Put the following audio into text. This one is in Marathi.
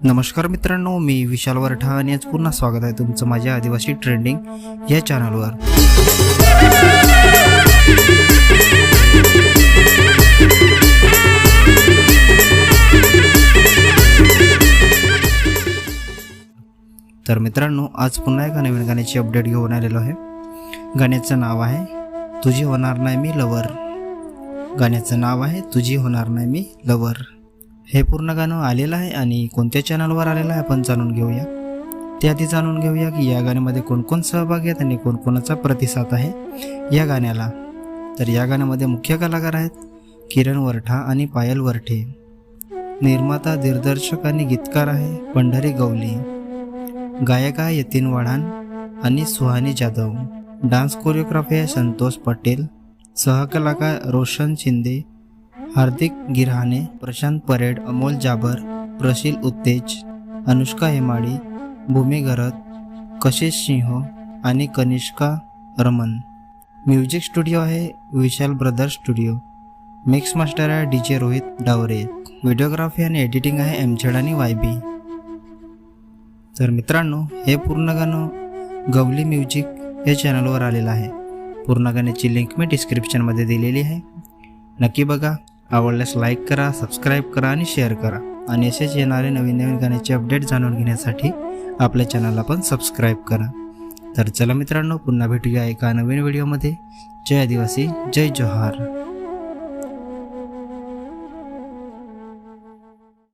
नमस्कार मित्रांनो मी विशाल वरठा आणि आज पुन्हा स्वागत आहे तुमचं माझ्या आदिवासी ट्रेंडिंग या चॅनलवर. तर मित्रांनो आज पुन्हा एका नवीन गाण्याची अपडेट घेऊन आलेलो आहे. गाण्याचं नाव आहे तुझी होणार नाही मी लवर गाण्याचं नाव आहे तुझी होणार नाही मी लवर हे पूर्ण गाणं आलेलं आहे आणि कोणत्या चॅनलवर आलेलं आहे आपण जाणून घेऊया. त्याआधी जाणून घेऊया की या गाण्यामध्ये कोणकोण सहभागी आहेत आणि कोणकोणाचा प्रतिसाद आहे. या गाण्याला. तर या गाण्यामध्ये मुख्य कलाकार आहेत किरण वरठा आणि पायल वरठे. निर्माता दिग्दर्शक आणि गीतकार आहे पंढरी गवली. गायक आहे यतीन वाढान आणि सुहानी जाधव. डान्स कोरिओग्राफी आहे संतोष पटेल. सहकलाकार रोशन शिंदे हार्दिक गिरहाणे प्रशांत परेड अमोल जाबर प्रशील उत्तेज अनुष्का हेमाडी भूमी घरत कशिश सिंह आणि कनिष्का रमन. म्युझिक स्टुडिओ आहे Vishal brothers studio. Mix master आहे D J Rohit Daware. Videography आणि एडिटिंग आहे एमझेड आणि वाय बी. तर मित्रांनो हे पूर्ण गाणं गवली म्युझिक या चॅनलवर आलेलं आहे. पूर्ण गाण्याची लिंक मी डिस्क्रिप्शनमध्ये दिलेली आहे. नक्की बघा. आवडल्यास लाईक करा सबस्क्राईब करा आणि शेअर करा. आणि असेच येणारे नवीन नवीन गाण्याचे अपडेट जाणून घेण्यासाठी आपल्या चॅनलला पण सबस्क्राईब करा. तर चला मित्रांनो पुन्हा भेटूया एका नवीन व्हिडिओमध्ये जय आदिवासी जय जोहार.